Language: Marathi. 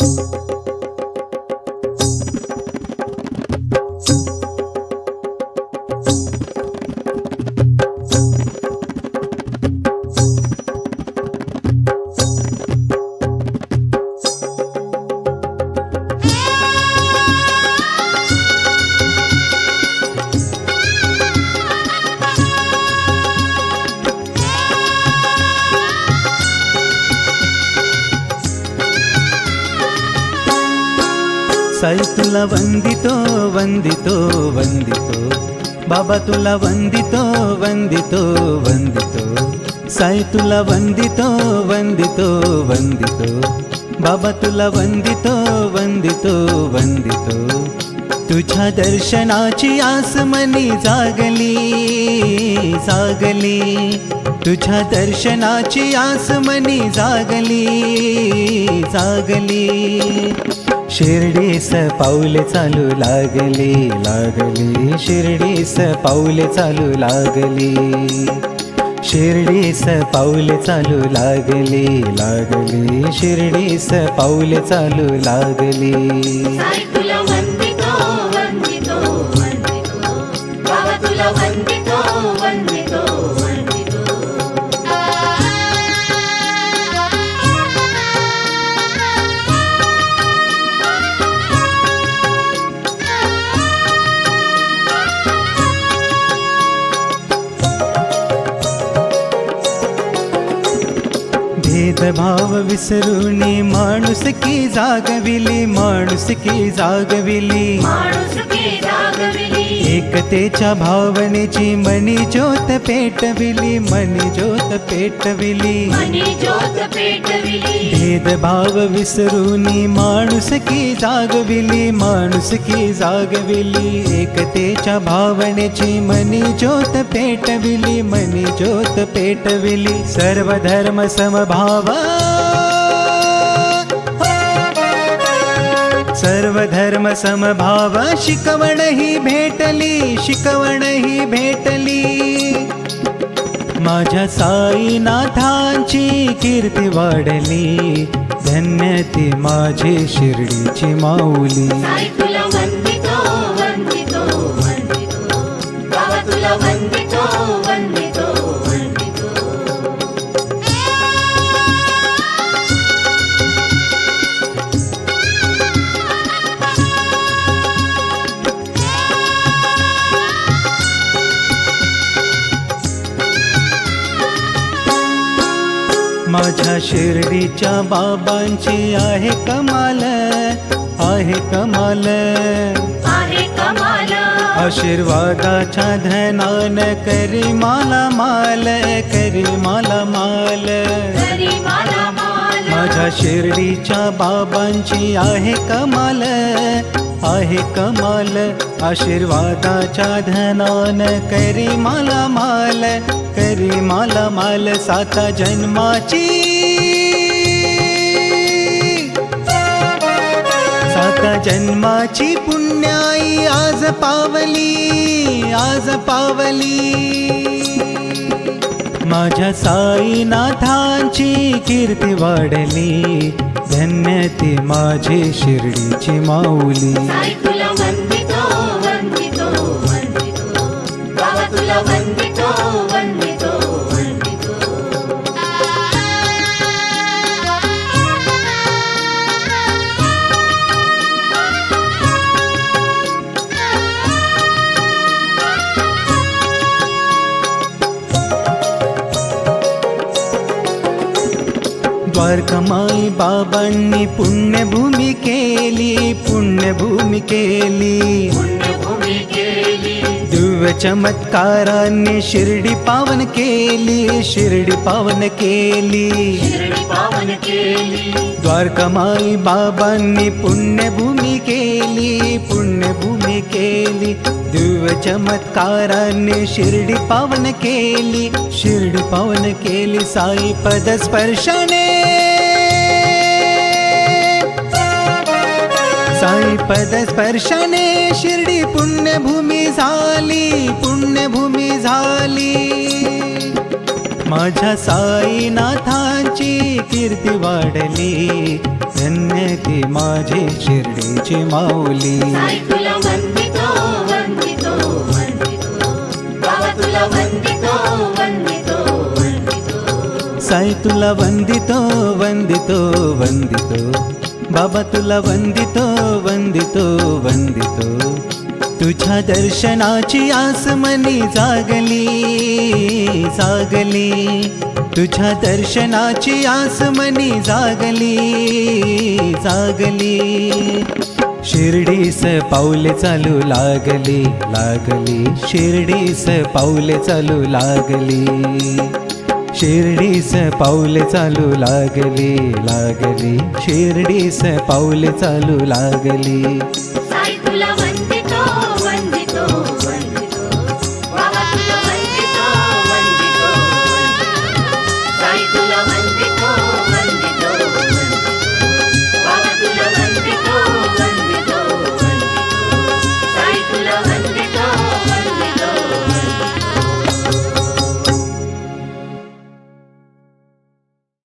you साई तुला वंदितो वंदितो वंदितो बाबा तुला वंदितो वंदितो वंदितो साई तुला वंदितो वंदितो वंदितो बाबा तुला वंदितो वंदितो वंदितो तुझ्या दर्शनाची आस मनी जागली जागली तुझ्या दर्शनाची आसमनी जागली जागली शिर्डीस पाऊले चालू लागली लागली. शिर्डीस पाऊले चालू लागली. शिर्डीस पाऊले चालू लागली लागली. शिर्डीस पाऊले चालू लागली. तुला वंदितो वंदितो वंदितो. भेदभाव विसरून माणूस की जागविली माणूस की जागविली. एकतेच्या भावनेची मनी ज्योत पेटविली मनी ज्योत पेटविली. मनी ज्योत पेटविली. भेदभाव विसरून माणूस की जागविली माणूस की जागविली. एकतेच्या भावनेची मनी ज्योत पेटविली मनी ज्योत पेटविली. सर्व धर्म समभाव सर्व धर्म समभाव शिकवण ही भेटली शिकवण ही भेटली. माझ्या साईनाथांची कीर्ती वाढली धन्य ती माझी शिर्डीची माऊली. तुला वंदितो वंदितो वंदितो. तुला वंदितो वंदितो वंदितो. माझ्या शिर्डीच्या बाबांची आहे कमाल आहे कमाल. आहे कमाल. आशीर्वादाच्या धनान करी माला माल करी माला माल. तरी मला माल. माझ्या शिर्डीच्या बाबांची आहे कमाल आहे कमाल. आशीर्वादाच्या धनान करी माला माल करी माला माल साता जन्माची. साता जन्माची पुण्याई आज पावली आज पावली. माझ्या साईनाथांची कीर्ती वाढली. धन्य ती माझी शिर्डीची माऊली. तुला द्वारकमाई बाबांनी पुण्यभूमी केली पुण्यभूमी केली. दिव्य चमत्कारांनी शिर्डी पावन केली शिर्डी पावन केली. शिर्डी पावन केली. द्वारकामाई बाबांनी पुण्यभूमी केली पुण्यभूमी केली. दिव्य चमत्कारांनी शिर्डी पावन केली शिर्डी पावन केली साई पद स्पर्शाने साई पद स्पर्शाने शिर्डी पुण्यभूमी झाली पुण्यभूमी झाली. माझ्या साईनाथांची कीर्ती वाढली धन्य ती माझी शिर्डीची माऊली. साई तुला वंदितो वंदितो वंदितो. बाबा तुला वंदितो वंदितो वंदितो. तुझ्या दर्शनाची आस मनी जागली जागली. तुझ्या दर्शनाची आस मनी जागली जागली. शिर्डीस पाऊले चालू लागली लागली. शिर्डीस पाऊले चालू लागली. शिर्डीस पाऊले चालू लागली लागली. शिर्डीस पाऊले चालू लागली.